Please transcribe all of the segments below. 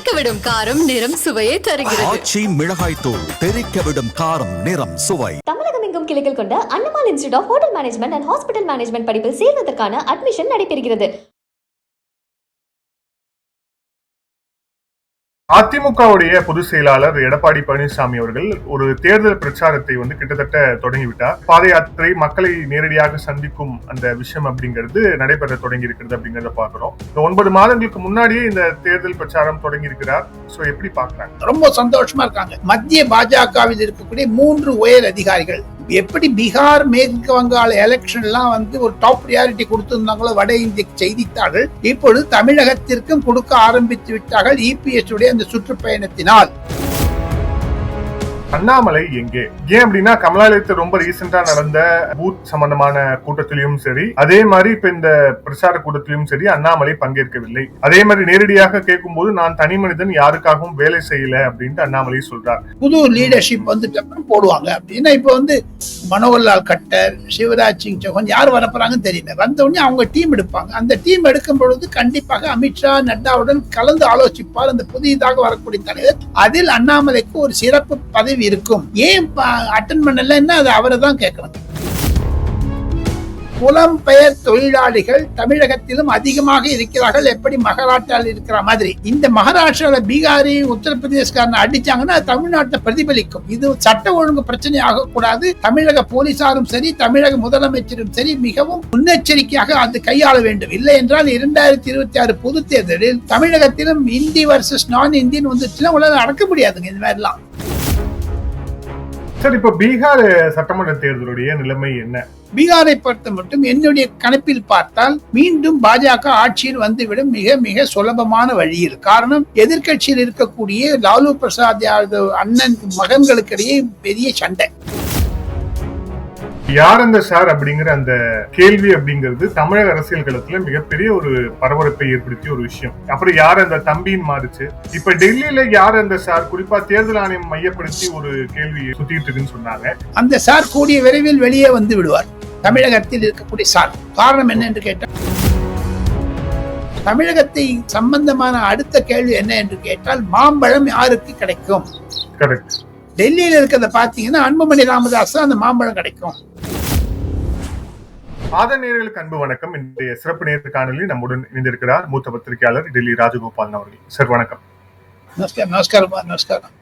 தெறிக்க விடும் காரம் நிறம் சுவையை தருகிறது. ஆச்சி மிளகாய் தூள் தெறிக்க விடும் காரம் நிறம் சுவை. தமிழகம் எங்கும் கிளைகள் கொண்ட Annamal institute of hotel management and hospital management படிப்பில் சேர்வதற்கான அட்மிஷன் நடைபெறுகிறது. அதிமுகவுடைய பொதுச் செயலாளர் எடப்பாடி பழனிசாமி அவர்கள் ஒரு தேர்தல் பிரச்சாரத்தை வந்து கிட்டத்தட்ட தொடங்கிவிட்டார். பாத யாத்திரை மக்களை நேரடியாக சந்திக்கும் அந்த விஷயம் அப்படிங்கிறது நடைபெற தொடங்கி இருக்கிறது அப்படிங்கறத பாக்குறோம் இந்த ஒன்பது மாதங்களுக்கு முன்னாடியே இந்த தேர்தல் பிரச்சாரம் தொடங்கி இருக்கிறார் சோ எப்படி பாக்குறாங்க ரொம்ப சந்தோஷமா இருக்காங்க. மத்திய பாஜகவில் இருக்கக்கூடிய மூன்று உயர் அதிகாரிகள். எப்படி பீகார் மேற்கு வங்காள எலெக்ஷன் எல்லாம் வந்து ஒரு டாப் ப்ரியாரிட்டி கொடுத்திருந்தாங்களோ வட இந்திய செய்தித்தாள்கள் இப்பொழுது தமிழகத்திற்கும் கொடுக்க ஆரம்பித்து விட்டார்கள் இபிஎஸ் உடைய அந்த சுற்றுப்பயணத்தினால். அண்ணாமலை எங்கே? ஏன் அப்படின்னா கமலாலயத்தை ரொம்ப ரீசெண்டா நடந்த பூத் சம்பந்தமான கூட்டத்திலையும் சரி அதே மாதிரி இப்ப இந்த பிரச்சார கூட்டத்திலும் சரி அண்ணாமலை பங்கேற்கவில்லை. அதே மாதிரி நேரடியாக கேட்கும்போது நான் தனி மனிதன் யாருக்காகவும் வேலை செய்யல அப்படின்ட்டு அண்ணாமலை சொல்றார். புது லீடர்ஷிப் வந்துட்டு அப்புறம் போடுவாங்க அப்படின்னா இப்ப வந்து மனோகர்லால் கட்டர் சிவராஜ் சிங் சௌஹான் யார் வரப்போறாங்கன்னு தெரியல. வந்த உடனே அவங்க டீம் எடுப்பாங்க. அந்த டீம் எடுக்கும் பொழுது கண்டிப்பாக அமித்ஷா நட்டாவுடன் கலந்து ஆலோசிப்பார். அந்த புதிதாக வரக்கூடிய தலைவர் அதில் அண்ணாமலைக்கு ஒரு சிறப்பு பதவி இருக்கும். ஏன் அட்டன் பண்ணலன்னா அது? அவரை தான் கேட்கணும். புலம்பெயர் தொழிலாளிகள் தமிழகத்திலும் அதிகமாக இருக்கிறார்கள். எப்படி மகாராஷ்டிராவில் இருக்கிற மாதிரி. இந்த மகாராஷ்டிரால பீகாரி உத்தரப்பிரதேஷ்காரன் அடிச்சாங்கன்னா தமிழ்நாட்டை பிரதிபலிக்கும். இது சட்ட ஒழுங்கு பிரச்சனை ஆகக்கூடாது தமிழக போலீசாரும் சரி தமிழக முதலமைச்சரும் சரி மிகவும் முன்னெச்சரிக்கையாக அது கையாள வேண்டும். இல்லை என்றால் இரண்டாயிரத்தி இருபத்தி ஆறு பொது தேர்தலில் தமிழகத்திலும் இந்தி வர்சஸ் நான் இந்தியன் வந்துச்சுன்னா உலக அடக்க முடியாதுங்க. இந்த மாதிரிலாம். சார் இப்ப பீகார் சட்டமன்ற தேர்தலுடைய நிலைமை என்ன? பீகாரை பொறுத்த மட்டும் என்னுடைய கணப்பில் பார்த்தால் மீண்டும் பாஜக ஆட்சியில் வந்துவிடும் மிக மிக சுலபமான வழியில். காரணம் எதிர்கட்சியில் இருக்கக்கூடிய லாலு பிரசாத் யாதவ் அண்ணன் மகன்களுக்கிடையே பெரிய சண்டை. யார் அந்த சார் அப்படிங்கிற அந்த கேள்வி அப்படிங்கிறது தமிழக அரசியல் களத்துல மிகப்பெரிய ஒரு பரபரப்பை ஏற்படுத்திய ஒரு விஷயம். அப்புறம் யார் அந்த தம்பின்னு மாறுச்சு. இப்ப டெல்லியில யார் அந்த சார்? குறிப்பா தேர்தல் ஆணையம் மையப்படுத்தி ஒரு கேள்வி சுத்திட்டு இருக்குன்னு சொன்னாங்க. அந்த சார் கூடிய விரைவில் வெளியே வந்து விடுவார். தமிழகத்தில் இருக்கக்கூடிய சார். காரணம் என்ன என்று கேட்டால் தமிழகத்தை சம்பந்தமான அடுத்த கேள்வி என்ன என்று கேட்டால் மாம்பழம் யாருக்கு கிடைக்கும்? டெல்லியில இருக்கிறத பாத்தீங்கன்னா அன்புமணி ராமதாஸ் அந்த மாம்பழம் கிடைக்கும். ஆத நேர்களுக்கு அன்பு வணக்கம். இன்றைய சிறப்பு நேர்வு காணொலி நம்முடன் இணைந்திருக்கிறார் மூத்த பத்திரிகையாளர் டெல்லி ராஜகோபாலன் அவர்கள். சார் வணக்கம். நமஸ்காரம் நமஸ்காரம்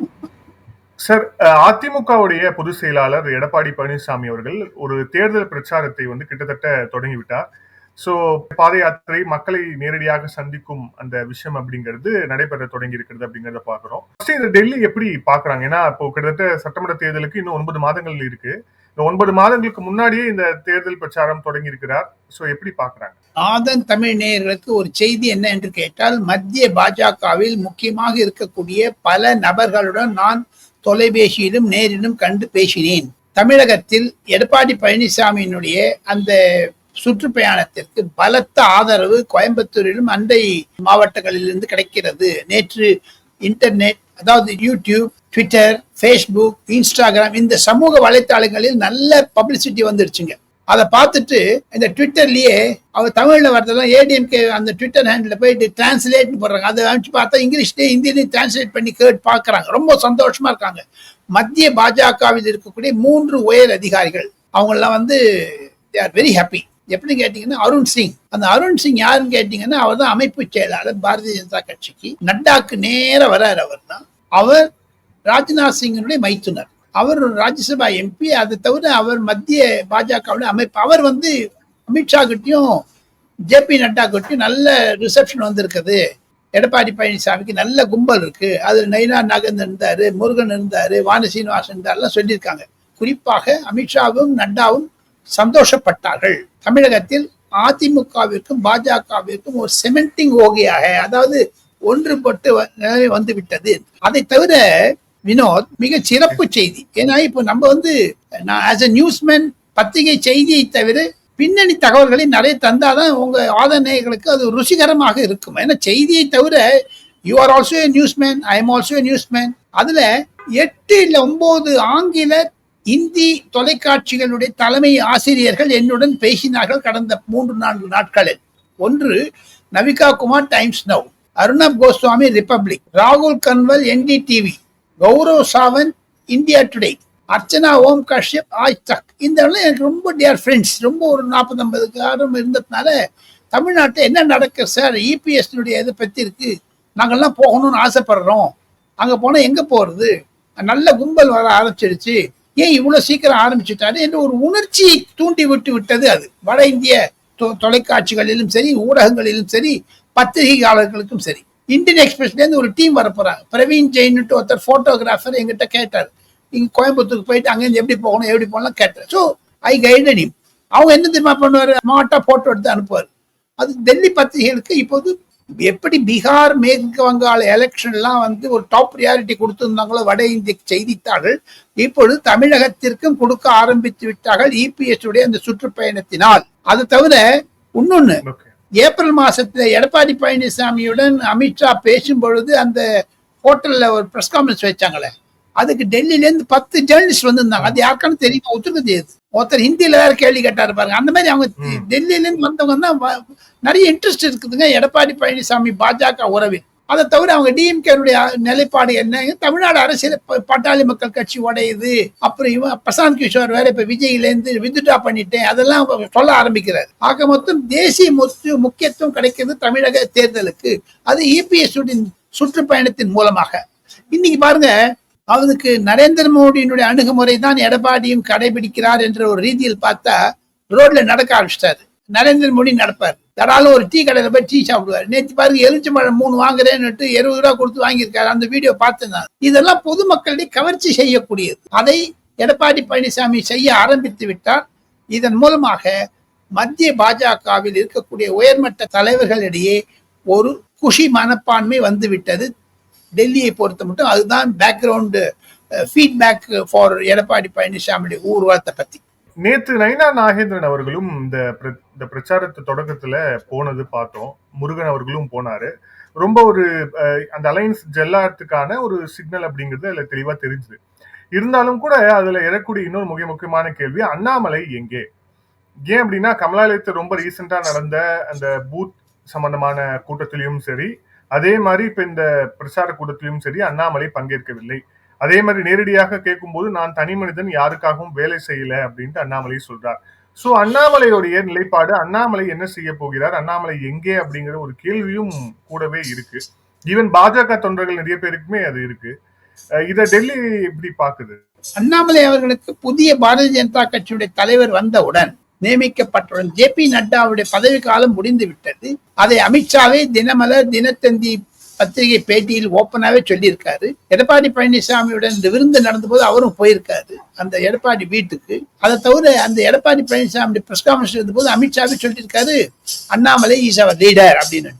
சார் அதிமுகவுடைய பொதுச் செயலாளர் எடப்பாடி பழனிசாமி அவர்கள் ஒரு தேர்தல் பிரச்சாரத்தை வந்து கிட்டத்தட்ட தொடங்கிவிட்டார். சோ பாத யாத்திரை மக்களை நேரடியாக சந்திக்கும் அந்த விஷயம் அப்படிங்கிறது நடைபெற தொடங்கி இருக்கிறது அப்படிங்கறத பாக்குறோம் ஃபர்ஸ்ட் இந்த டெல்லி எப்படி பாக்குறாங்க ஏன்னா இப்போ கிட்டத்தட்ட சட்டமன்ற தேர்தலுக்கு இன்னும் ஒன்பது மாதங்கள் இருக்கு. இந்த ஒன்பது மாதங்களுக்கு முன்னாடியே இந்த தேர்தல் பிரச்சாரம் தொடங்கி இருக்கிறார் சோ எப்படி பாக்குறாங்க ஆதன் தமிழ் நேயர்களுக்கு ஒரு செய்தி என்ன என்று கேட்டால் மத்திய பாஜகவில் முக்கியமாக இருக்கக்கூடிய பல நபர்களுடன் நான் தொலைபேசியிலும் நேரிலும் கண்டு பேசினேன். தமிழகத்தில் எடப்பாடி பழனிசாமியினுடைய அந்த சுற்றுப்பயணத்திற்கு பலத்த ஆதரவு கோயம்புத்தூரிலும் அண்டை மாவட்டங்களிலிருந்து கிடைக்கிறது. நேற்று இன்டர்நெட் அதாவது யூடியூப் ட்விட்டர் ஃபேஸ்புக் இன்ஸ்டாகிராம் இந்த சமூக வலைத்தளங்களில் நல்ல பப்ளிசிட்டி வந்துருச்சுங்க. அதை பார்த்துட்டு இந்த ட்விட்டர்லயே அவர் தமிழில் வரதெல்லாம் ஏடிஎம்கே அந்த ட்விட்டர் ஹேண்டில் போயிட்டு டிரான்ஸ்லேட் போடுறாங்க. அதை அனுப்பிச்சு பார்த்தா இங்கிலீஷ்லேயே ஹிந்திலையும் டிரான்ஸ்லேட் பண்ணி கேட்டு பார்க்குறாங்க. ரொம்ப சந்தோஷமா இருக்காங்க. மத்திய பாஜகவில் இருக்கக்கூடிய மூன்று உயர் அதிகாரிகள் அவங்கெல்லாம் வந்து தே ஆர் வெரி ஹாப்பி எப்படி கேட்டீங்கன்னா அருண் சிங். அந்த அருண் சிங் யாருன்னு கேட்டீங்கன்னா அவர் தான் அமைப்பு செயலாளர் பாரதிய ஜனதா கட்சிக்கு. நட்டாக்கு நேர வரார் அவர் தான் அவர் ராஜ்நாத் சிங்கினுடைய மைத்துனர். அவர் ராஜ்யசபா எம்பி. அதை தவிர அவர் மத்திய பாஜகவுடைய அமைப்பு. அவர் வந்து அமித்ஷா கிட்டையும் ஜே பி நட்டா கிட்டையும் நல்ல ரிசப்ஷன் வந்திருக்குது. எடப்பாடி பழனிசாமிக்கு நல்ல கும்பல் இருக்கு. அதில் நைனா நாகேந்திரன் இருந்தாரு முருகன் இருந்தாரு வானசீனிவாசன் இருந்தாருலாம் சொல்லியிருக்காங்க. குறிப்பாக அமித்ஷாவும் நட்டாவும் சந்தோஷப்பட்டார்கள். தமிழகத்தில் அதிமுகவிற்கும் பாஜகவிற்கும் ஒரு செமெண்டிங் ஓகையாக அதாவது ஒன்றுபட்டு நிலைமை வந்து விட்டது அதை தவிர வினோத் மிக சிறப்பு செய்தி. ஏன்னா இப்போ நம்ம வந்து நான் ஆஸ் அ நியூஸ்மேன் பத்திரிகை செய்தியை தவிர பின்னணி தகவல்களை நிறைய தந்தாதான் உங்க ஆதரணைகளுக்கு அது ருசிகரமாக இருக்கும். ஏன்னா செய்தியை தவிர you are also a newsman I am also a newsman அதுல எட்டு இல்ல ஒன்பது ஆங்கில இந்தி தொலைக்காட்சிகளுடைய தலைமை ஆசிரியர்கள் என்னுடன் பேசினார்கள் கடந்த மூன்று நான்கு நாட்களில். ஒன்று Navika Kumar Times Now Arnab Goswami Republic ராகுல் Kanwal NDTV Gaurav Sawant India today Archana Om Kashyap Aaj Tak. இந்த எனக்கு ரொம்ப டியர் ஃப்ரெண்ட்ஸ் ரொம்ப ஒரு நாற்பது ஐம்பது காரம் இருந்ததுனால தமிழ்நாட்டில் என்ன நடக்குது சார்? இபிஎஸ்னுடைய இதை பற்றி இருக்கு. நாங்கள்லாம் போகணும்னு ஆசைப்படுறோம். அங்கே போனால் எங்கே போகிறது நல்ல கும்பல் வர ஆரம்பிச்சிருச்சு ஏன் இவ்வளோ சீக்கிரம் ஆரம்பிச்சுட்டாரு என்று ஒரு உணர்ச்சியை தூண்டி விட்டு விட்டது அது. வட இந்திய தொ- தொலைக்காட்சிகளிலும் சரி ஊடகங்களிலும் சரி பத்திரிகையாளர்களுக்கும் சரி. இந்தியன் எக்ஸ்பிரஸ்லேருந்து ஒரு டீம் வர பிரவீன் ஜெயின்ட்டு ஒருத்தர் ஃபோட்டோகிராஃபர் எங்கிட்ட கேட்டார். இங்கே கோயம்புத்தூருக்கு போயிட்டு அங்கேருந்து எப்படி போகணும் எப்படி போகலாம் கேட்டார். ஸோ ஐ கைடட் அவங்க என்ன தெரியுமா பண்ணுவார்? மாட்டா ஃபோட்டோ எடுத்து அனுப்புவார். அது டெல்லி பத்திரிகைகளுக்கு இப்போது எப்படி பீகார் மேற்கு வங்காள எலெக்ஷன்லாம் வந்து ஒரு டாப் ப்ரியாரிட்டி கொடுத்திருந்தாங்களோ வட இந்திய செய்தித்தாள்கள் இப்பொழுது தமிழகத்திற்கும் கொடுக்க ஆரம்பித்து விட்டார்கள் இபிஎஸ் உடைய அந்த சுற்றுப்பயணத்தினால். அது தவிர இன்னொன்னு ஏப்ரல் மாசத்துல எடப்பாடி பழனிசாமியுடன் அமித்ஷா பேசும் பொழுது அந்த ஹோட்டல்ல ஒரு பிரஸ் கான்ஃபரன்ஸ் வச்சாங்களே. அதுக்கு டெல்லில இருந்து பத்து ஜேர்னலிஸ்ட் வந்திருந்தாங்க. அது யாருக்கானு தெரியுமா உத்தரப்பிரதேஷ் ஒருத்தர் ஹிந்தியில வேற கேள்வி கேட்டாரு பாருங்க. அந்த மாதிரி அவங்க டெல்லியில இருந்து வந்தவங்க தான் நிறைய இன்ட்ரெஸ்ட் இருக்குதுங்க. எடப்பாடி பழனிசாமி பாஜக உறவில். அதை தவிர அவங்க டிஎம்கேனுடைய நிலைப்பாடு என்ன? தமிழ்நாடு அரசியல் பாட்டாளி மக்கள் கட்சி உடையுது. அப்புறம் இவன் பிரசாந்த் கிஷோர் வேற இப்ப விஜயில இருந்து வித்ட்ரா பண்ணிட்டேன். அதெல்லாம் சொல்ல ஆரம்பிக்கிறார். ஆக மொத்தம் தேசிய முத்து- முக்கியத்துவம் கிடைக்கிறது தமிழக தேர்தலுக்கு. அது இபிஎஸ் சுற்றுப்பயணத்தின் மூலமாக. இன்னைக்கு பாருங்க அவருக்கு நரேந்திர மோடியினுடைய அணுகுமுறை தான் எடப்பாடியும் கடைபிடிக்கிறார் என்ற ஒரு ரீதியில் பார்த்தா ரோட்ல நடக்க ஆரம்பிச்சிட்டாரு. நரேந்திர மோடி நடப்பார். யாராலும் ஒரு டீ கடையில போய் டீ சாப்பிடுவார். நேற்று பாருங்க மழை மூணு வாங்குறேன்னுட்டு இருபது ரூபா கொடுத்து வாங்கியிருக்காரு. அந்த வீடியோ பார்த்தேன் நான். இதெல்லாம் பொதுமக்களிடையே கவர்ச்சி செய்யக்கூடியது. அதை எடப்பாடி பழனிசாமி செய்ய ஆரம்பித்து விட்டார். இதன் மூலமாக மத்திய பாஜகவில் இருக்கக்கூடிய உயர்மட்ட தலைவர்களிடையே ஒரு குஷி மனப்பான்மை வந்துவிட்டது. டெல்லியை பொறுத்த மட்டும் அதுதான் பேக்ரவுண்டு ஃபீட்பேக் ஃபார் எடப்பாடி பழனிசாமியுடைய ஊர்வலத்தை பத்தி. நேற்று நைனா நாகேந்திரன் அவர்களும் இந்த பிர- இந்த பிரச்சாரத்து தொடக்கத்துல போனது பார்த்தோம். முருகன் அவர்களும் போனாரு. ரொம்ப ஒரு அந்த அலைன்ஸ் ஜெல்லாத்துக்கான ஒரு சிக்னல் அப்படிங்கிறது அதுல தெளிவா தெரிஞ்சுது. இருந்தாலும் கூட அதுல எழக்கூடிய இன்னொரு மிக முக்கியமான கேள்வி அண்ணாமலை எங்கே? ஏன் அப்படின்னா கமலாலயத்தில் ரொம்ப ரீசெண்டா நடந்த அந்த பூத் சம்பந்தமான கூட்டத்திலையும் சரி அதே மாதிரி இப்ப இந்த பிரச்சார கூட்டத்திலும் சரி அண்ணாமலை பங்கேற்கவில்லை. அதே மாதிரி நேரடியாக கேட்கும்போது நான் தனி மனிதன் யாருக்காகவும் வேலை செய்யல அப்படின்ட்டு அண்ணாமலை சொல்றார். சோ அண்ணாமலையுடைய நிலைப்பாடு அண்ணாமலை என்ன செய்ய போகிறார் அண்ணாமலை எங்கே அப்படிங்கிற ஒரு கேள்வியும் கூடவே இருக்கு. ஈவன் பாஜக தொண்டர்கள் நிறைய பேருக்குமே அது இருக்கு. இத டெல்லி எப்படி பாக்குது அண்ணாமலை அவர்களுக்கு புதிய பாரதிய ஜனதா கட்சியுடைய தலைவர் வந்தவுடன் நியமிக்கப்பட்டுடன் ஜே பி நட்டாவுடைய பதவி காலம் முடிந்து விட்டது அதை அமித்ஷாவே தினமலர் தினத்தந்தி பத்திரிகை பேட்டியில் ஓப்பனாவே சொல்லியிருக்காரு. எடப்பாடி பழனிசாமியுடன் இந்த விருந்து நடந்தபோது அவரும் போயிருக்காரு அந்த எடப்பாடி வீட்டுக்கு. அதை தவிர அந்த எடப்பாடி பழனிசாமி பிரஸ் கான்ஃபரன்ஸ் இருந்தபோது அமித்ஷாவே சொல்லியிருக்காரு அண்ணாமலை இஸ் அவர் லீடர் அப்படின்னு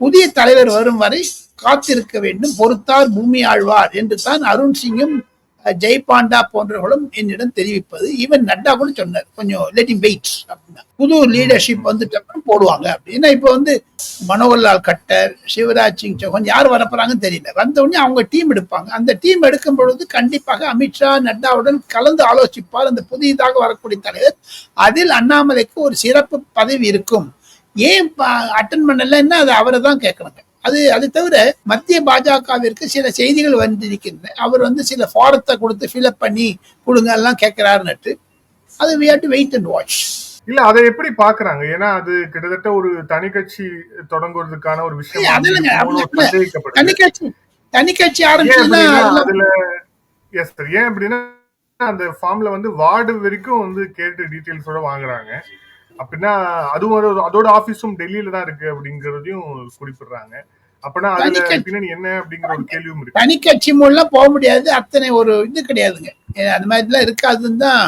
புதிய தலைவர் வரும் வரை காத்திருக்க வேண்டும் பொறுத்தார் பூமி ஆழ்வார் என்று தான் அருண் சிங்கும் ஜெய்பாண்டா ஜெய் பாண்டா போன்றவர்களும் என்னிடம் தெரிவிப்பது ஈவன் நட்டா கூட சொன்னார். கொஞ்சம் லெட்டிங் வெயிட் அப்படின்னா. புது லீடர்ஷிப் வந்துட்டப்பறம் போடுவாங்க அப்படின்னா இப்போ வந்து மனோகர்லால் கட்டர் சிவராஜ் சிங் சௌஹான் யார் வரப்போறாங்கன்னு தெரியல. வந்த உடனே அவங்க டீம் எடுப்பாங்க. அந்த டீம் எடுக்கும் பொழுது கண்டிப்பாக அமித்ஷா நட்டாவுடன் கலந்து ஆலோசிப்பார். அந்த புதிதாக வரக்கூடிய தலைவர். அதில் அண்ணாமலைக்கு ஒரு சிறப்பு பதவி இருக்கும். ஏன் அட்டன் பண்ணலன்னா அது அவரை தான் கேட்கணுங்க. அது அது தவிர மத்திய பாஜகவிற்கு சில செய்திகள் வந்திருக்கின்றன. அவர் வந்து சில ஃபாரத்தை கொடுத்து ஃபில்அப் பண்ணி கொடுங்க எல்லாம் கேட்கிறாருன்னுட்டு. அது we have to wait and watch இல்ல அதை எப்படி பாக்குறாங்க ஏன்னா அது கிட்டத்தட்ட ஒரு தனி கட்சி தொடங்குவதற்கான ஒரு விஷயம். தனி கட்சி தனி கட்சி சார் ஏன் அப்படின்னா அந்த ஃபார்ம்ல வந்து வார்டு வரைக்கும் வந்து கேட்டு டீடைல்ஸோட வாங்குறாங்க. அப்படின்னா அதுவும் ஒரு அதோட ஆபீஸும் டெல்லியில தான் இருக்கு அப்படிங்கறதையும் குறிப்பிடுறாங்க. அப்படின்னா அதுல. பின்னணி என்ன அப்படிங்கிற ஒரு கேள்வியும் இருக்கு. தனி கட்சி மூலம் போக முடியாது. அத்தனை ஒரு இது கிடையாதுங்க. அந்த மாதிரிலாம் இருக்காதுன்னு தான்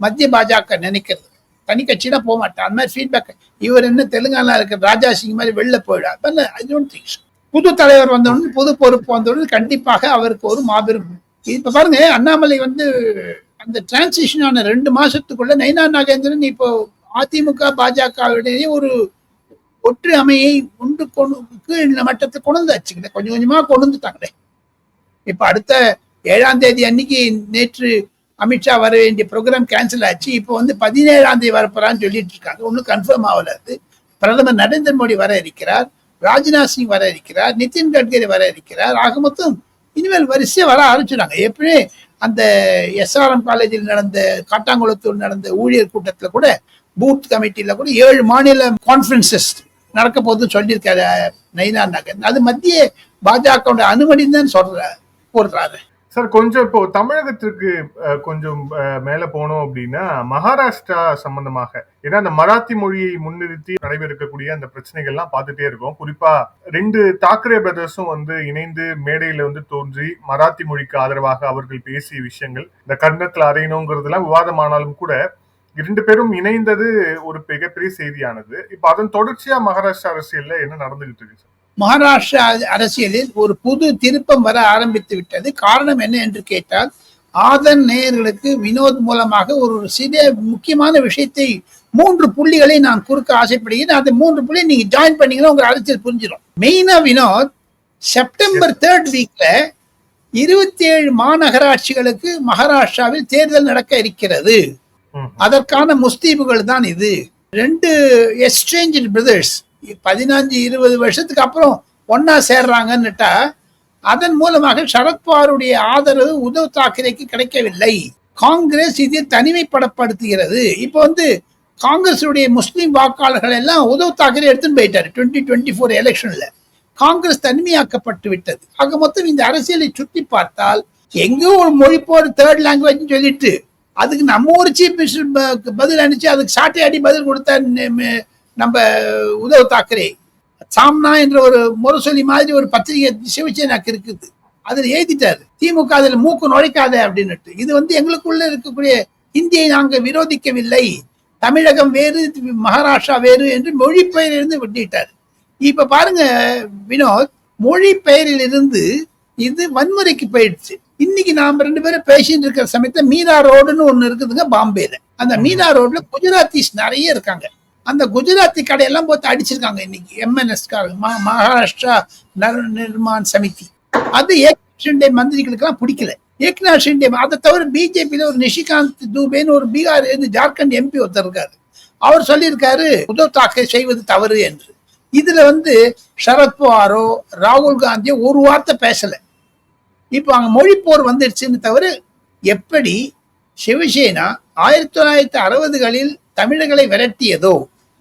மத்திய பாஜக நினைக்கிறது. தனி கட்சினா போக மாட்டான். அந்த மாதிரி ஃபீட்பேக் இவர் என்ன தெலுங்கானா இருக்கிற ராஜா சிங் மாதிரி வெளில திங்க் புது தலைவர் வந்தவுடனே புது பொறுப்பு வந்தவுடனே கண்டிப்பாக அவருக்கு ஒரு மாபெரும் இப்ப பாருங்க அண்ணாமலை வந்து அந்த டிரான்சிஷன் ஆன ரெண்டு மாசத்துக்குள்ள நைனா நாகேந்திரன் இப்போ அதிமுக பாஜகவிடையே ஒரு ஒற்றுமையை உண்டு கொண்டு கீழ் மட்டத்தை கொண்டு வந்தாச்சுங்களே கொஞ்சம் கொஞ்சமா கொண்டு வந்துட்டாங்களே இப்ப அடுத்த ஏழாம் தேதி அன்னைக்கு நேற்று அமித்ஷா வர வேண்டிய ப்ரோக்ராம் கேன்சல் ஆச்சு. இப்போ வந்து பதினேழாம் தேதி வரப்போறான்னு சொல்லிட்டு இருக்காங்க. ஒன்றும் கன்ஃபார்ம் ஆகல அது. பிரதமர் நரேந்திர மோடி வர இருக்கிறார். ராஜ்நாத் சிங் வர இருக்கிறார். நிதின் கட்கரி வர இருக்கிறார். ஆக மொத்தம் இனிமேல் வரிசையாக வர ஆரம்பிச்சுறாங்க எப்படி அந்த எஸ்ஆர்எம் காலேஜில் நடந்த காட்டாங்குளத்தூர் நடந்த ஊழியர் கூட்டத்தில் கூட பூத் கமிட்டியில கூட ஏழு மாநில கான்ஃபரன்சஸ் நடக்க போகுதுன்னு சொல்லியிருக்காரு நயினா நகர் அது மத்திய பாஜக அனுமதி தான் சொல்ற போடுறாரு. சார் கொஞ்சம் இப்போ தமிழகத்திற்கு கொஞ்சம் மேல போனோம் அப்படின்னா மகாராஷ்டிரா சம்பந்தமாக ஏன்னா அந்த மராத்தி மொழியை முன்னிறுத்தி நடைபெறக்கூடிய அந்த பிரச்சனைகள்லாம் பார்த்துட்டே இருக்கோம். குறிப்பா ரெண்டு தாக்கரே பிரதர்ஸும் வந்து இணைந்து மேடையில வந்து தோன்றி மராத்தி மொழிக்கு ஆதரவாக அவர்கள் பேசிய விஷயங்கள் இந்த கன்னத்துல அறையணுங்கிறதுலாம் விவாதமானாலும் கூட இரண்டு பேரும் இணைந்தது ஒரு மிகப்பெரிய செய்தியானது. இப்ப அதன் தொடர்ச்சியா மகாராஷ்டிரா அரசியல்ல என்ன நடந்துகிட்டு இருக்கு மகாராஷ்டிரா அரசியலில் ஒரு புது திருப்பம் வர ஆரம்பித்து விட்டது. காரணம் என்ன என்று கேட்டால் ஆதன் நேயர்களுக்கு வினோத் மூலமாக ஒரு சிறிய முக்கியமான விஷயத்தை மூன்று புள்ளிகளை நான் குறுக்க ஆசைப்படுகிறேன். அந்த மூன்று புள்ளி நீங்க ஜாயின் பண்ணீங்கன்னா உங்க அரசியல் புரிஞ்சிடும். மெயினா வினோத் செப்டம்பர் தேர்ட் வீக்ல இருபத்தி ஏழு மாநகராட்சிகளுக்கு மகாராஷ்டிராவில் தேர்தல் நடக்க இருக்கிறது. அதற்கான முஸ்தீபுகள் தான் இது. ரெண்டு எக்ஸ்சேஞ்ச் பிரதர்ஸ் பதினஞ்சு இருபது வருஷத்துக்கு அப்புறம் ஒன்னா சேர்றாங்கன்னுட்டா அதன் மூலமாக சரத்பவாருடைய ஆதரவு உத்தவ் தாக்கரேக்கு கிடைக்கவில்லை. காங்கிரஸ் இதில் தனிமைப்படப்படுத்துகிறது இப்போ வந்து காங்கிரஸுடைய முஸ்லீம் வாக்காளர்கள் எல்லாம் உத்தவ் தாக்கரே எடுத்துன்னு போயிட்டாரு டுவெண்ட்டி டுவெண்ட்டி ஃபோர் எலெக்ஷன்ல காங்கிரஸ் தனிமையாக்கப்பட்டு விட்டது. ஆக மொத்தம் இந்த அரசியலை சுற்றி பார்த்தால் எங்கோ ஒரு மொழி போர் தேர்ட் லாங்குவேஜ் சொல்லிட்டு அதுக்கு நம்ம ஒரு சீஃப் மினிஸ்டர் பதில் அனுப்பிச்சு அதுக்கு சாட்டையாடி பதில் கொடுத்த ம- நம்ம உதவ் தாக்கரே. சாம்னா என்ற ஒரு முரசொலி மாதிரி ஒரு பத்திரிகை சிவசேனாக்கு இருக்குது. அதில் எழுதிட்டாரு. திமுக அதில் மூக்கு நுழைக்காத அப்படின்னுட்டு. இது வந்து எங்களுக்குள்ள இருக்கக்கூடிய இந்தியை நாங்கள் விரோதிக்கவில்லை. தமிழகம் வேறு மகாராஷ்டிரா வேறு என்று மொழி பெயரிலிருந்து விட்டுட்டார். இப்ப பாருங்க வினோத் மொழி பெயரிலிருந்து இது வன்முறைக்கு போயிடுச்சு. இன்னைக்கு நாம ரெண்டு பேரும் பேசிட்டு இருக்கிற சமயத்துல மீரா ரோடுன்னு ஒண்ணு இருக்குதுங்க பாம்பேல. அந்த மீரா ரோட்ல குஜராத்திஸ் நிறைய இருக்காங்க. அந்த குஜராத்தி கடையெல்லாம் போட்டு அடிச்சிருக்காங்க இன்னைக்கு எம்என்எஸ் மகாராஷ்டிரா நர் நிர்மான் சமிதி. அது ஏக்நாத் ஷிண்டே மந்திரிகளுக்கெல்லாம் பிடிக்கல. ஏக்நாத் ஷிண்டே அதை தவிர பிஜேபியில ஒரு நிஷிகாந்த் தூபேன்னு ஒரு பீகார் ஜார்க்கண்ட் எம்பி ஒருத்தர் இருக்காரு. அவர் சொல்லியிருக்காரு உத்தவ் தாக்கரே செய்வது தவறு என்று. இதுல வந்து சரத்பவாரோ ராகுல் காந்தியோ ஒரு வார்த்தை பேசல. இப்போ அங்கே மொழிப்போர் வந்துடுச்சுன்னு தவிர எப்படி சிவசேனா ஆயிரத்தி தொள்ளாயிரத்தி அறுபதுகளில் தமிழர்களை விரட்டியதோ?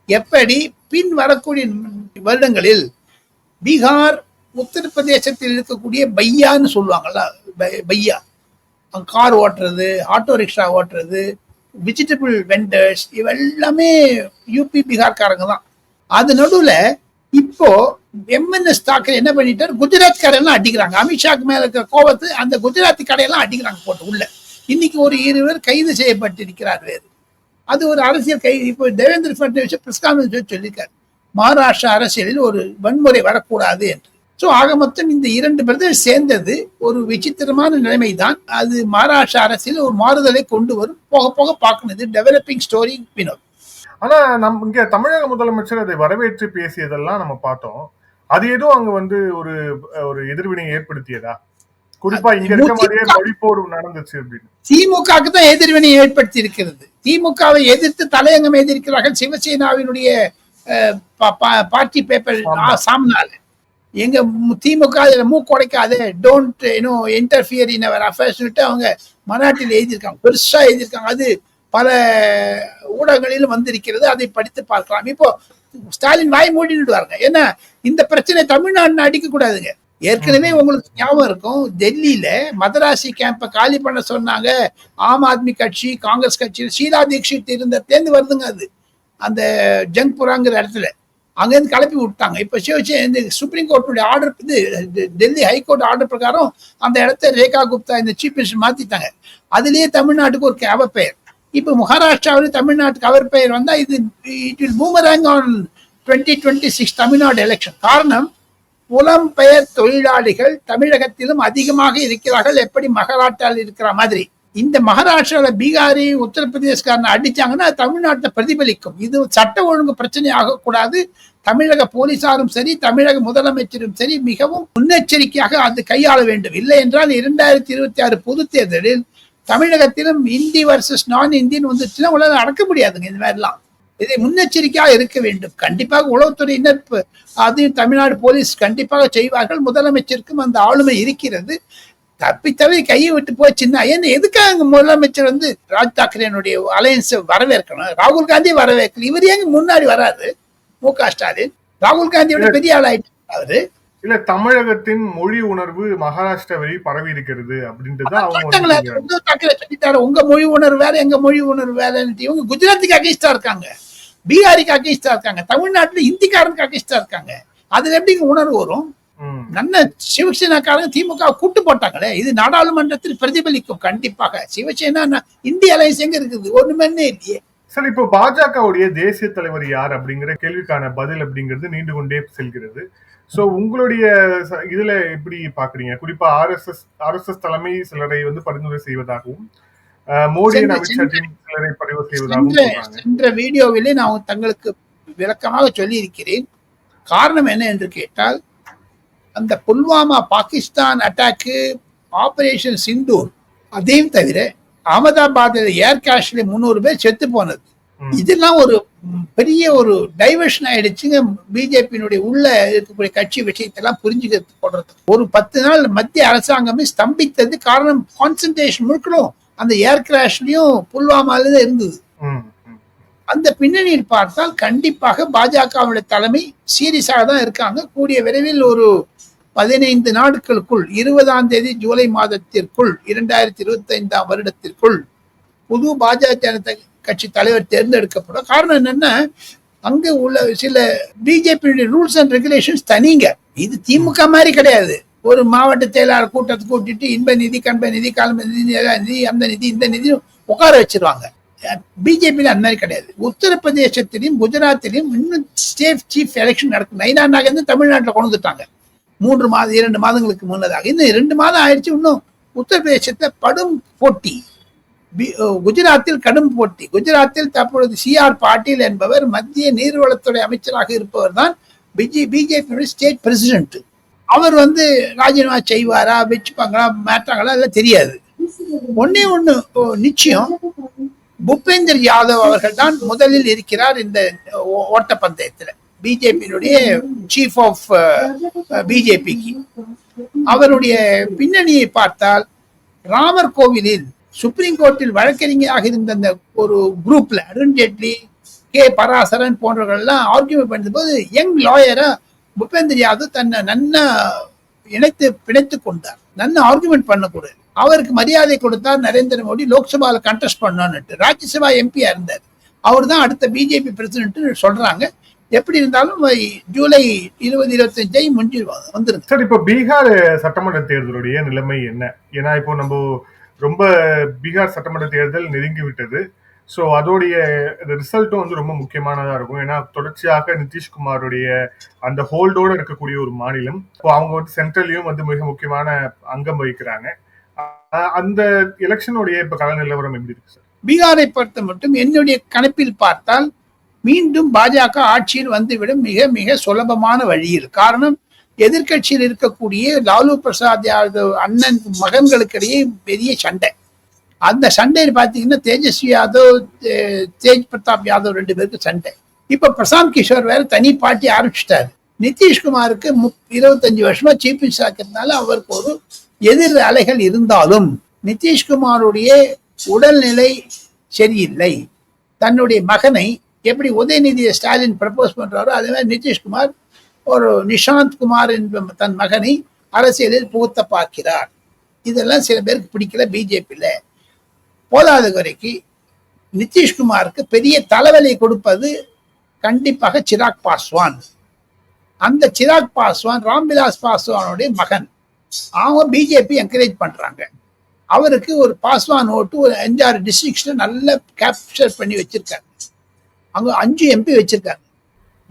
எப்படி பின் வரக்கூடிய வருடங்களில் பீகார் உத்தரப்பிரதேசத்தில் இருக்கக்கூடிய பையான்னு சொல்லுவாங்கல்ல பையா. அங்க கார் ஓட்டுறது ஆட்டோ ரிக்ஷா ஓட்டுறது வெஜிடபிள் வெண்டர்ஸ் இவெல்லாமே யூபி பீகார்காரங்க தான். அது நடுவில் இப்போ எம்என்எஸ் தாக்கர் என்ன பண்ணிட்டார்? குஜராத் கடையெல்லாம் அடிக்கிறாங்க. அமித்ஷாக்கு மேல இருக்கிற கோபத்து அந்த குஜராத்தி கடையெல்லாம் அடிக்கிறாங்க போட்டு உள்ள. இன்னைக்கு ஒரு இருவர் கைது செய்யப்பட்டிருக்கிறார் வேறு. அது ஒரு அரசியல் கைது இப்போ தேவேந்திர பட்னவிஸ் பிரஸ் கான்ஃபரன்ஸ் சொல்லியிருக்காரு. மகாராஷ்டிரா அரசியலில் ஒரு வன்முறை வரக்கூடாது என்று. ஸோ ஆக மொத்தம் இந்த இரண்டு பிரதர் சேர்ந்தது ஒரு விசித்திரமான நிலைமை தான் அது மகாராஷ்டிரா அரசியல் ஒரு மாறுதலை கொண்டு வரும். போக போக பார்க்கணும். இது டெவலப்பிங் ஸ்டோரி வினோத் ஆனா நம் இங்க தமிழக முதலமைச்சர் அதை வரவேற்று பேசியதெல்லாம் நம்ம பார்த்தோம். அது ஏதோ அங்க வந்து ஒரு ஒரு எதிர்வினை ஏற்படுத்தியதா? குறிப்பா இங்க இருக்க மாதிரியே மொழிப்போர் நடந்துச்சு அப்படின்னு. திமுகவுக்கு தான் எதிர்வினை ஏற்படுத்தி இருக்கிறது திமுகவை எதிர்த்து தலையங்கம் எழுதியிருக்கிறார்கள் சிவசேனாவினுடைய பார்ட்டி பேப்பர் சாம்னால எங்க திமுக அதுல மூக்குடைக்காத don't you know interfere in our affairs அவங்க மராட்டியில் எழுதியிருக்காங்க. பெருசா எழுதியிருக்காங்க. அது பல ஊடகங்களிலும் வந்திருக்கிறது. அதை படித்து பார்க்கலாம். இப்போ ஸ்டாலின் வாய் மூடிடுவாருங்க. ஏன்னா இந்த பிரச்சனை தமிழ்நாடு அடிக்க கூடாதுங்க ஏற்கனவே உங்களுக்கு ஞாபகம் இருக்கும். டெல்லியில மதராசி கேம்பை காலி பண்ண சொன்னாங்க. ஆம் ஆத்மி கட்சி காங்கிரஸ் கட்சி ஷீலா தீக்ஷித் இருந்த தேர்ந்து வருதுங்க அது. அந்த ஜங்புராங்கிற இடத்துல. அங்கேருந்து கிளப்பி விட்டாங்க. இப்போ சிவசே இந்த சுப்ரீம் கோர்ட்டுடைய ஆர்டர் இது டெல்லி ஹைகோர்ட் ஆர்டர் பிரகாரம் அந்த இடத்த ரேகா குப்தா இந்த சீஃப் மினிஸ்டர் மாத்திட்டாங்க. அதுலயே தமிழ்நாட்டுக்கு ஒரு அவ பெயர் இப்போ மகாராஷ்டிராவில் தமிழ்நாட்டுக்கு அவர் பெயர் வந்தால் இது it will boomerang on twenty twenty six Tamil Nadu election காரணம் புலம்பெயர் தொழிலாளிகள் தமிழகத்திலும் அதிகமாக இருக்கிறார்கள். எப்படி மகாராஷ்டிராவில் இருக்கிற மாதிரி. இந்த மகாராஷ்டிராவில் பீகாரி உத்தரப்பிரதேஷ்காரன் அடித்தாங்கன்னா தமிழ்நாட்டில் தமிழ்நாட்டை பிரதிபலிக்கும். இது சட்ட ஒழுங்கு பிரச்சனை ஆகக்கூடாது. தமிழக போலீசாரும் சரி தமிழக முதலமைச்சரும் சரி மிகவும் முன்னெச்சரிக்கையாக அது கையாள வேண்டும். இல்லை என்றால் இரண்டாயிரத்தி இருபத்தி ஆறு பொதுத் தேர்தலில் தமிழகத்திலும் இந்தி வர்சஸ் நான் இந்தின்னு வந்துச்சுன்னா உங்களால அடக்க முடியாதுங்க இந்த மாதிரிலாம். இதை முன்னெச்சரிக்கையாக இருக்க வேண்டும். கண்டிப்பாக உளவுத்துறையினர் அதையும் தமிழ்நாடு போலீஸ் கண்டிப்பாக செய்வார்கள். முதலமைச்சருக்கும் அந்த ஆளுமை இருக்கிறது. தப்பி தவறி கையை விட்டு போச்சுன்னா என்ன எதுக்காக முதலமைச்சர் வந்து ராஜ் தாக்கரேனுடைய அலையன்ஸ் வரவேற்கணும்? ராகுல் காந்தி வரவேற்கல. இவர் ஏங்க முன்னாடி வராது மு க ஸ்டாலின். ராகுல் காந்தியோட பெரிய ஆள் ஆயிட்டு அவரு. இல்ல தமிழகத்தின் மொழி உணர்வு மகாராஷ்டிரா வரை பரவி இருக்கிறது அப்படின்றது உங்க மொழி உணர்வு வேற எங்க மொழி உணர்வு வேறன்ட்டு இவங்க குஜராத்திக்கு அகேன்ஸ்டா இருக்காங்க. பீகாரிக்கு அகேன்ஸ்டா இருக்காங்க. தமிழ்நாட்டுல இந்திக்காரனுக்கு அகேன்ஸ்டா இருக்காங்க. அதுல எப்படி உணர்வு வரும். நல்ல சிவசேனாக்காரங்க திமுக கூட்டு போட்டாங்களே. இது நாடாளுமன்றத்தில் பிரதிபலிக்கும் கண்டிப்பாக. சிவசேனா இந்திய அலைன்ஸ் எங்க இருக்குது? ஒண்ணுமே இல்லையே. சரி இப்போ பாஜகவுடைய தேசிய தலைவர் யார் அப்படிங்கிற கேள்விக்கான பதில் அப்படிங்கிறது நீண்டு கொண்டே செல்கிறது. சோ உங்களுடைய இதுல எப்படி பாக்குறீங்க குறிப்பா ஆர்எஸ்எஸ் ஆர்எஸ்எஸ் தலைமை சிலரை வந்து பரிந்துரை செய்வதாகவும் அஹ், மோடி சென்ற- அமித்ஷாவின் சிலரை பதிவு செய்வதாகவும் சென்ற வீடியோவிலே நான் தங்களுக்கு விளக்கமாக சொல்லி இருக்கிறேன் காரணம் என்ன என்று கேட்டால் அந்த புல்வாமா பாகிஸ்தான் அட்டாக்கு ஆபரேஷன் சிந்தூர் அதையும் தவிர அகமதாபாத்தில் ஏர் கிராஷ்ல முந்நூறு பேர் செத்து போனது. இதெல்லாம் ஒரு பெரிய ஒரு டைவர்ஷன் ஆயிடுச்சுங்க. பிஜேபியினுடைய உள்ள இருக்கக்கூடிய கட்சி விஷயத்தெல்லாம் புரிஞ்சுக்கிறது போடுறது. ஒரு பத்து நாள் மத்திய அரசாங்கமே ஸ்தம்பித்தது காரணம் கான்சன்ட்ரேஷன் முழுக்கணும். அந்த ஏர் கிராஷ்லயும் புல்வாமால தான் இருந்தது. அந்த பின்னணியில் பார்த்தால் கண்டிப்பாக பாஜகவுடைய தலைமை சீரியஸாக தான் இருக்காங்க. கூடிய விரைவில் ஒரு பதினைந்து நாட்களுக்குள் இருபதாம் தேதி ஜூலை மாதத்திற்குள் இரண்டாயிரத்தி இருபத்தி ஐந்தாம் வருடத்திற்குள் புது பாஜக ஜனதா கட்சி தலைவர் தேர்ந்தெடுக்கப்படும். காரணம் என்னன்னா அங்கே உள்ள சில பிஜேபியுடைய ரூல்ஸ் அண்ட் ரெகுலேஷன்ஸ் தனிங்க. இது திமுக மாதிரி கிடையாது. ஒரு மாவட்ட செயலாளர் கூட்டத்தை கூட்டிட்டு இன்ப நிதி கண்ப நிதி காலம்ப நிதி நிதி அந்த நிதி இந்த நிதி உட்கார வச்சிருவாங்க. பிஜேபியில் அந்த மாதிரி கிடையாது. உத்தரப்பிரதேசத்திலையும் குஜராத்திலையும் இன்னும் ஸ்டேட் சீஃப் எலெக்ஷன் நடக்கும். நைனா நாகேந்திரன் தமிழ்நாட்டில் கொண்டு வந்துட்டாங்க. மூன்று மாதம் இரண்டு மாதங்களுக்கு முன்னதாக. இன்னும் ரெண்டு மாதம் ஆயிடுச்சு இன்னும் உத்தரப்பிரதேசத்துல படும் போட்டி. குஜராத்தில் கடும் போட்டி. குஜராத்தில் தற்பொழுது சி ஆர் பாட்டீல் என்பவர் மத்திய நீர்வளத்துறை அமைச்சராக இருப்பவர் தான் பிஜே பிஜேபியுடைய ஸ்டேட் பிரசிடென்ட். அவர் வந்து ராஜினாமா செய்வாரா வச்சுப்பாங்களா மாட்டாங்களா எல்லாம் தெரியாது. ஒன்னே ஒண்ணு நிச்சயம் பூபேந்தர் யாதவ் அவர்கள் தான் முதலில் இருக்கிறார் இந்த ஓ- ஓட்டப்பந்தயத்துல. பிஜேபியினுடைய சீஃப் ஆஃப் பிஜேபிக்கு. அவருடைய பின்னணியை பார்த்தால் ராமர் கோவிலில் சுப்ரீம் கோர்ட்டில் வழக்கறிஞராக இருந்த அந்த ஒரு குரூப்ல அருண்ஜேட்லி கே பராசரன் போன்றவர்கள்லாம் ஆர்கியூமெண்ட் பண்ணும்போது யங் லாயரை பூபேந்தர் யாதவ் தன்னை நன்னா இணைத்து பிணைத்து கொண்டார். நன்ன ஆர்குமெண்ட் பண்ணக்கூடாது. அவருக்கு மரியாதை கொடுத்தார் நரேந்திர மோடி லோக்சபாவில் கண்டெஸ்ட் பண்ணோன்னுட்டு. ராஜ்யசபா எம்பியா இருந்தார். அவர் தான் அடுத்த பிஜேபி பிரசிடென்ட் சொல்றாங்க. எப்படி இருந்தாலும் ஜூலை இருபது இருபத்தஞ்சை முஞ்சி வந்துருங்க. சார் இப்போ பீகார் சட்டமன்ற தேர்தலுடைய நிலைமை என்ன? ஏன்னா இப்போ நம்ம ரொம்ப பீகார் சட்டமன்ற தேர்தல் நெருங்கி விட்டது. ஸோ அதோடைய ரிசல்ட்டும் வந்து ரொம்ப முக்கியமானதா இருக்கும். ஏன்னா தொடர்ச்சியாக நிதிஷ்குமாருடைய அந்த ஹோல்டோட இருக்கக்கூடிய ஒரு மாநிலம். இப்போ அவங்க வந்து சென்ட்ரல்லையும் வந்து மிக முக்கியமான அங்கம் வகிக்கிறாங்க. அந்த எலெக்ஷனுடைய இப்போ கல நிலவரம் எப்படி இருக்கு சார்? பீகாரை பொறுத்த மட்டும் என்னுடைய கணப்பில் பார்த்தால் மீண்டும் பாஜக ஆட்சியில் வந்துவிடும் மிக மிக சுலபமான வழியில். காரணம் எதிர்க்கட்சியில் இருக்கக்கூடிய லாலு பிரசாத் யாதவ் அண்ணன் மகன்களுக்கிடையே பெரிய சண்டை. அந்த சண்டையில் பார்த்தீங்கன்னா தேஜஸ்வி யாதவ் தேஜ் பிரதாப் யாதவ் ரெண்டு பேருக்கு சண்டை. இப்ப பிரசாந்த் கிஷோர் வேற தனி பாட்டி ஆரம்பிச்சிட்டாரு. நிதிஷ்குமாருக்கு முப் இருபத்தஞ்சு வருஷமா சீஃப் மினிஸ்டர் இருக்கிறதுனால அவருக்கு ஒரு எதிர் அலைகள் இருந்தாலும் நிதிஷ்குமாருடைய உடல்நிலை சரியில்லை. தன்னுடைய மகனை எப்படி உதயநிதியை ஸ்டாலின் ப்ரப்போஸ் பண்றாரோ அதே மாதிரி நிதிஷ்குமார் ஒரு நிஷாந்த் குமார் என்ற தன் மகனை அரசியலில் புகுத்த பார்க்கிறார். இதெல்லாம் சில பேருக்கு பிடிக்கல பிஜேபியில். போதாத குறைக்கு நிதிஷ்குமாருக்கு பெரிய தலைவலி கொடுப்பது கண்டிப்பாக சிராக் பாஸ்வான். அந்த சிராக் பாஸ்வான் ராம்விலாஸ் பாஸ்வானுடைய மகன். அவங்க பிஜேபி என்கரேஜ் பண்றாங்க. அவருக்கு ஒரு பாஸ்வான் ஓட்டு ஒரு அஞ்சாறு டிஸ்ட்ரிக்ட்ஸ்ல நல்ல கேப்சர் பண்ணி வச்சிருக்காங்க. அங்க அஞ்சு எம்பி வச்சிருக்காங்க.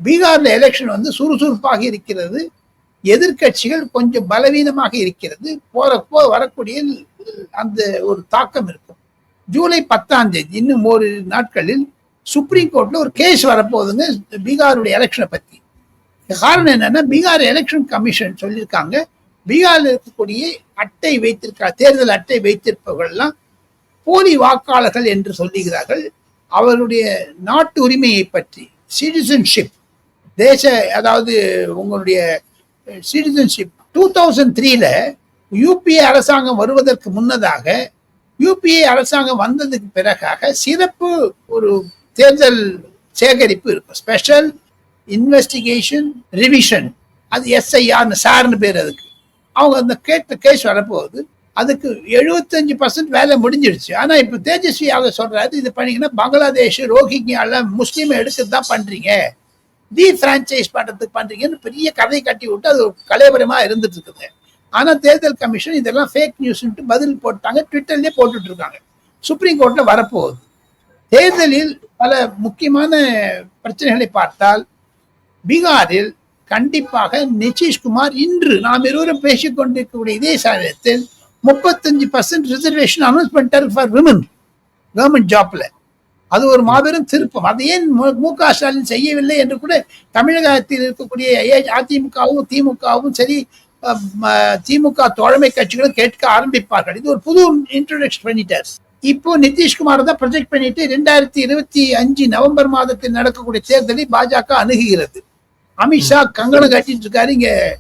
பீகாரில் எலெக்ஷன் வந்து சுறுசுறுப்பாக இருக்கிறது. எதிர்க்கட்சிகள் கொஞ்சம் பலவீனமாக இருக்கிறது. போறப்போ வரக்கூடிய அந்த ஒரு தாக்கம் இருக்கும். ஜூலை பத்தாம் தேதி இன்னும் ஒரு நாட்களில் சுப்ரீம் கோர்ட்ல ஒரு கேஸ் வரப்போகுதுங்க பீகாருடைய எலெக்ஷனை பத்தி. காரணம் என்னன்னா பீகார் எலெக்ஷன் கமிஷன் சொல்லியிருக்காங்க. பீகாரில் இருக்கக்கூடிய அட்டை வைத்திருக்க தேர்தல் அட்டை வைத்திருப்பவர்கள்லாம் போலி வாக்காளர்கள் என்று சொல்லுகிறார்கள். அவருடைய நாட்டு உரிமையை பற்றி சிட்டிசன்ஷிப் தேச அதாவது உங்களுடைய சிட்டிசன்ஷிப் டூ தௌசண்ட் த்ரீல யூபிஏ அரசாங்கம் வருவதற்கு முன்னதாக யூபிஏ அரசாங்கம் வந்ததுக்கு பிறகாக சிறப்பு ஒரு தேர்தல் சேகரிப்பு இருக்கும். ஸ்பெஷல் இன்வெஸ்டிகேஷன் ரிவிஷன் அது எஸ்ஐஆர்னு சார்னு பேர் அதுக்கு. அவங்க அந்த கேட்ட கேஸ் வரப்போகுது. அதுக்கு எழுபத்தஞ்சு பர்சன்ட் வேலை முடிஞ்சிடுச்சு. ஆனால் இப்போ தேஜஸ்வி யாதவ் சொல்கிறாரு இது பண்ணிங்கன்னா பங்களாதேஷ் ரோஹிங்கியால முஸ்லீம் எடுத்து தான் பண்ணுறீங்க டி பிரான்ச்சைஸ் பண்றதுக்கு பண்றீங்கன்னு பெரிய கதை கட்டி விட்டு அது ஒரு இருந்துட்டு இருக்குது ஆனா தேர்தல் கமிஷன் இதெல்லாம் ஃபேக் நியூஸ்ன்ட்டு பதில் போட்டாங்க ட்விட்டர்லயே போட்டுட்டு இருக்காங்க சுப்ரீம் கோர்ட்ல வரப்போகுது. தேர்தலில் பல முக்கியமான பிரச்சனைகளை பார்த்தால் பீகாரில் கண்டிப்பாக நிதிஷ்குமார் இன்று நாம் இருவரும் பேசிக்கொண்டிருக்கக்கூடிய இதே சமயத்தில் முப்பத்தஞ்சு percent reservation announce for women government ஜாப்ல அது ஒரு மாபெரும் திருப்பம் அதை ஏன் மு- மு க ஸ்டாலின் செய்யவில்லை என்று கூட தமிழகத்தில் இருக்கக்கூடிய அதிமுகவும் திமுகவும் சரி திமுக தோழமை கட்சிகளும் கேட்க ஆரம்பிப்பார்கள். இது ஒரு புது இன்ட்ரோடக்ஷன் பண்ணிட்டார். இப்போ நிதிஷ்குமார் தான் ப்ரொஜெக்ட் பண்ணிட்டு ரெண்டாயிரத்தி இருபத்தி அஞ்சு நவம்பர் மாதத்தில் நடக்கக்கூடிய தேர்தலை பாஜக அணுகுகிறது. அமித்ஷா கங்கணம் கட்டிட்டு இருக்காரு. இங்க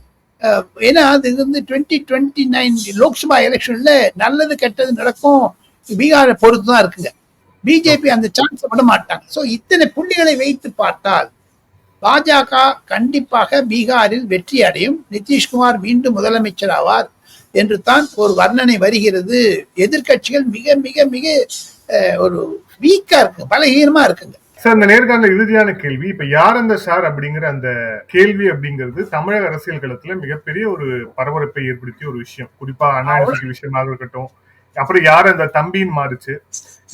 ஏன்னா அது வந்து டுவெண்ட்டி டுவெண்ட்டி நைன் லோக்சபா எலெக்ஷன்ல நல்லது கெட்டது நடக்கும். பீகாரை பொறுத்து தான் இருக்குங்க. பிஜேபி அந்த சான்ஸ் விட மாட்டாங்க. சோ இத்தனை புள்ளிகளை வைத்து பார்த்தால் பாஜக கண்டிப்பாக பீகாரில் வெற்றி அடையும். நிதிஷ்குமார் மீண்டும் முதலமைச்சர் ஆவார் என்று தான் ஒரு வர்ணனை வருகிறது. எதிர்க்கட்சிகள் மிக மிக மிக ஒரு வீக்கா இருக்கு பலகீனமா இருக்குங்க. சார் இந்த நேர்காணல இறுதியான கேள்வி இப்ப யார் அந்த சார் அப்படிங்கிற அந்த கேள்வி அப்படிங்கிறது தமிழக அரசியல் களத்துல மிகப்பெரிய ஒரு பரபரப்பை ஏற்படுத்திய ஒரு விஷயம். குறிப்பா அண்ணா விஷயமாக இருக்கட்டும் அப்புறம் யார் அந்த தம்பின்னு மாறுச்சு?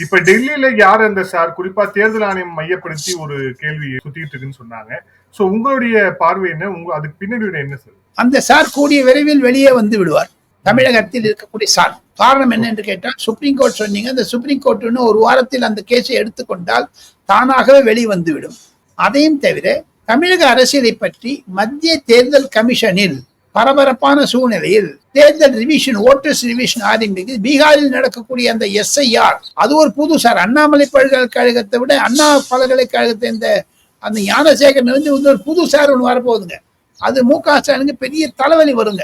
இப்ப டெல்லியில யார் அந்த சார் குறிப்பா தேர்தல் ஆணையம் மையப்படுத்தி ஒரு கேள்வி சுத்திட்டு இருக்குன்னு சொன்னாங்க. சோ உங்களுடைய பார்வை என்ன? உங்க அதுக்கு பின்னாடி என்ன சார் அந்த சார் கூடிய விரைவில் வெளியே வந்து விடுவார். தமிழகத்தில் இருக்கக்கூடிய சார் காரணம் என்ன என்று கேட்டால் சுப்ரீம் கோர்ட் சொன்னீங்க. அந்த சுப்ரீம் கோர்ட் இன்னும் ஒரு வாரத்தில் அந்த கேஸை எடுத்துக்கொண்டால் தானாகவே வெளிவந்து வந்துவிடும் அதையும் தவிர தமிழக அரசியலை பற்றி மத்திய தேர்தல் கமிஷனில் பரபரப்பான சூழ்நிலையில் தேர்தல் ரிவிஷன் ஓட்டர்ஸ் ரிவிஷன் ஆரம்பிக்கு பீகாரில் நடக்கக்கூடிய அந்த எஸ்ஐஆர் அது ஒரு புது சார். அண்ணாமலை பல்கலைக்கழகத்தை விட அண்ணா பல்கலைக்கழகத்தை இந்த அந்த ஞானசேகரன் வந்து இன்னொரு புது சார் ஒன்று வரப்போகுதுங்க. அது மு க ஸ்டாலினுக்கு பெரிய தலைவலி வருங்க.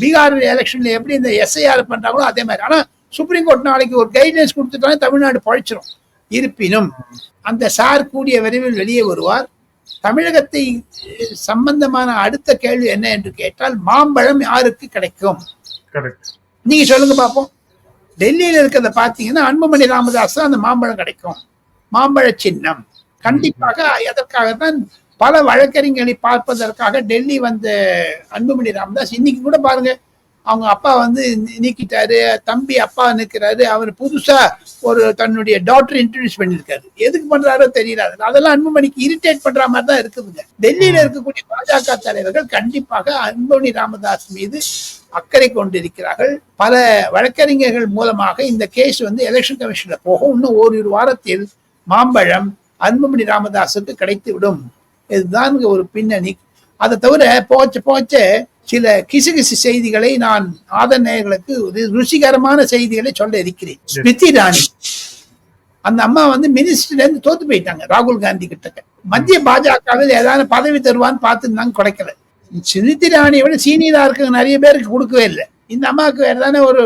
பீகார் எலெக்ஷன்ல எப்படி இந்த எஸ்ஐஆர் பண்றாங்களோ அதே மாதிரி. ஆனா சுப்ரீம் கோர்ட் நாளைக்கு ஒரு கைட்லைன்ஸ் கொடுத்துட்டாலும் தமிழ்நாடு பழிச்சிடும் இருப்பினும் அந்த சார் கூடிய விரைவில் வெளியே வருவார். தமிழகத்தை சம்பந்தமான அடுத்த கேள்வி என்ன என்று கேட்டால் மாம்பழம் யாருக்கு கிடைக்கும்? நீங்க சொல்லுங்க பார்ப்போம் டெல்லியில இருக்கிறத பாத்தீங்கன்னா அன்புமணி ராமதாஸ் அந்த மாம்பழம் கிடைக்கும். மாம்பழ சின்னம். கண்டிப்பாக அதற்காகத்தான் பல வழக்கறிஞர்களை பார்ப்பதற்காக டெல்லி வந்த அன்புமணி ராமதாஸ் இன்னைக்கு கூட பாருங்க அவங்க அப்பா வந்து நீக்கிட்டாரு தம்பி அப்பா நிற்கிறாரு அவர் புதுசா ஒரு தன்னுடைய டாக்டர் இன்ட்ரடியூஸ் பண்ணியிருக்காரு. எதுக்கு பண்றாரோ தெரியல. அது. அதெல்லாம் அன்புமணிக்கு இரிட்டேட் பண்ற மாதிரி தான் இருக்குதுங்க. டெல்லியில இருக்கக்கூடிய பாஜக தலைவர்கள் கண்டிப்பாக அன்புமணி ராமதாஸ் மீது அக்கறை கொண்டிருக்கிறார்கள். பல வழக்கறிஞர்கள் மூலமாக இந்த கேஸ் வந்து எலெக்ஷன் கமிஷன்ல போகும். இன்னும் ஓரிரு வாரத்தில் மாம்பழம் அன்புமணி ராமதாஸுக்கு கிடைத்து விடும் இதுதான் ஒரு பின்னணி. அதை தவிர போச்ச போச்ச. சில கிசுகிசு செய்திகளை நான் ஆதர் நேயர்களுக்கு ஒரு ருசிகரமான செய்திகளை சொல்ல இருக்கிறேன். ஸ்மிருதி இராணி அந்த அம்மா வந்து மினிஸ்டர்ல இருந்து தோத்து போயிட்டாங்க ராகுல் காந்தி கிட்ட. மத்திய பாஜகவில் ஏதாவது பதவி தருவான்னு பார்த்துருந்தாங்க கிடைக்கல ஸ்மிருதி இராணியை விட சீனியரா இருக்க நிறைய பேருக்கு கொடுக்கவே இல்லை. இந்த அம்மாவுக்கு வேற ஏதான ஒரு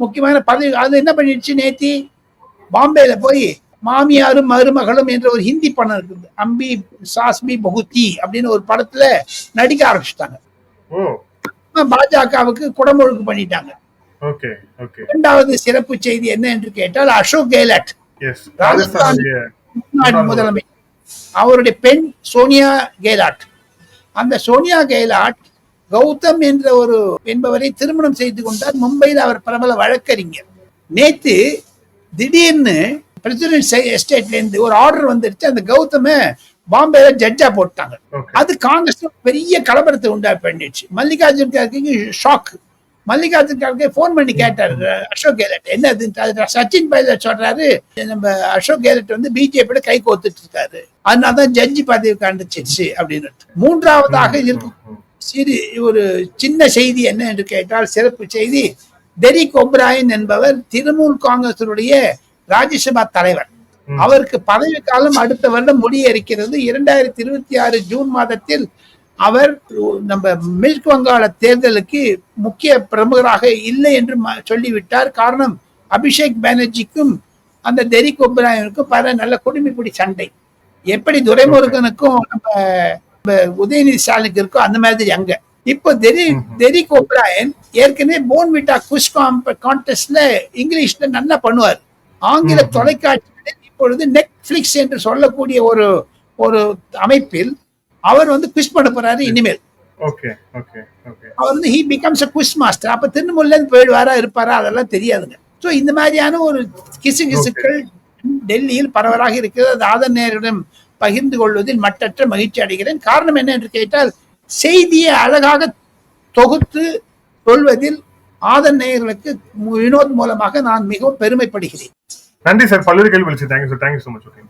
முக்கியமான பதவி அது என்ன பண்ணிடுச்சு நேத்தி? பாம்பேல போய் மாமியாரும் மருமகளும் என்ற ஒரு ஹிந்தி படம் இருக்குது அம்பி சாஸ்மி பகுத்தி அப்படின்னு ஒரு படத்துல நடிக்க ஆரம்பிச்சிட்டாங்க. பாஜகவுக்கு குடமுழுக்கு பண்ணிட்டாங்க. இரண்டாவது சிறப்பு செய்தி என்ன என்று கேட்டால் அசோக் கெய்லட் முன்னாள் முதலமைச்சர். அவருடைய பெண் சோனியா கெய்லாட் அந்த சோனியா கெய்லாட் கௌதம் என்ற ஒரு என்பவரை திருமணம் செய்து கொண்டார். மும்பையில் அவர் பிரபல வழக்கறிஞர். நேத்து திடீர்னு பிரசிடென்ட் எஸ்டேட்ல இருந்து ஒரு ஆர்டர் வந்துருச்சு. அந்த கௌதம பாம்பேல ஜட்ஜா போட்டாங்க. அது காங்கிரஸ் பெரிய கலவரத்தை உண்டா பண்ணிடுச்சு மல்லிகார்ஜுன் கார்கேக்கு ஷாக் மல்லிகார்ஜுன் கார்கே ஃபோன் பண்ணி கேட்டாரு. அசோக் கெலட் என்ன சச்சின் பைலட் சொல்றாரு நம்ம அசோக் கெலட் வந்து பிஜேபியோட கை கோத்துட்டு இருக்காரு அதனாலதான் ஜட்ஜி பதவி கண்டுச்சிருச்சு அப்படின்னு மூன்றாவதாக இருக்கும் சிறு ஒரு சின்ன செய்தி என்ன என்று கேட்டால் சிறப்பு செய்தி டெரிக் ஒப்ராயன் என்பவர் திரிணாமுல் காங்கிரசினுடைய ராஜ்யசபா தலைவர். அவருக்கு பதவி காலம் அடுத்த வருடம் முடியேறிக்கிறது. இரண்டாயிரத்தி இருபத்தி ஆறு ஜூன் மாதத்தில் அவர் நம்ம மேற்கு வங்காள தேர்தலுக்கு முக்கிய பிரமுகராக இல்லை என்று சொல்லிவிட்டார். காரணம் அபிஷேக் பானர்ஜிக்கும் அந்த டெரிக் ஒப்ராயனுக்கும் பல நல்ல குடிமைப்பிடி சண்டை. எப்படி துரைமுருகனுக்கும் நம்ம உதயநிதி ஸ்டாலினுக்கு இருக்கோ அந்த மாதிரி அங்க. இப்போ டெரி டெரிக் ஒப்ராயன் ஏற்கனவே போன்விட்டா குஷ் கான்டெஸ்ட்ல இங்கிலீஷ்ல நல்லா பண்ணுவார். ஆங்கில. தொலைக்காட்சிகளில் இப்பொழுது நெட்ஃபிளிக்ஸ் என்று சொல்லக்கூடிய ஒரு ஒரு அமைப்பில் அவர் வந்து குவிஸ் பண்ண போறாரு இனிமேல். அவர் வந்து he becomes a quiz master அப்ப திருநெல்வேலில இருந்து போயிடுவாரா இருப்பாரா அதெல்லாம் தெரியாதுங்க. ஸோ இந்த மாதிரியான ஒரு கிசு கிசுக்கள் டெல்லியில் பரவலாக இருக்கிறது. அது ஆதர் நேரிடம் பகிர்ந்து கொள்வதில் மட்டற்ற மகிழ்ச்சி அடைகிறேன். காரணம் என்ன என்று கேட்டால் செய்தியை அழகாக தொகுத்து சொல்வதில் ஆதர் நேயர்களுக்கு வினோத் மூலமாக நான் மிகவும் பெருமைப்படுகிறேன். நன்றி சார். பல்வேறு கேள்வி விழிச்சு thank you sir thank you so much okay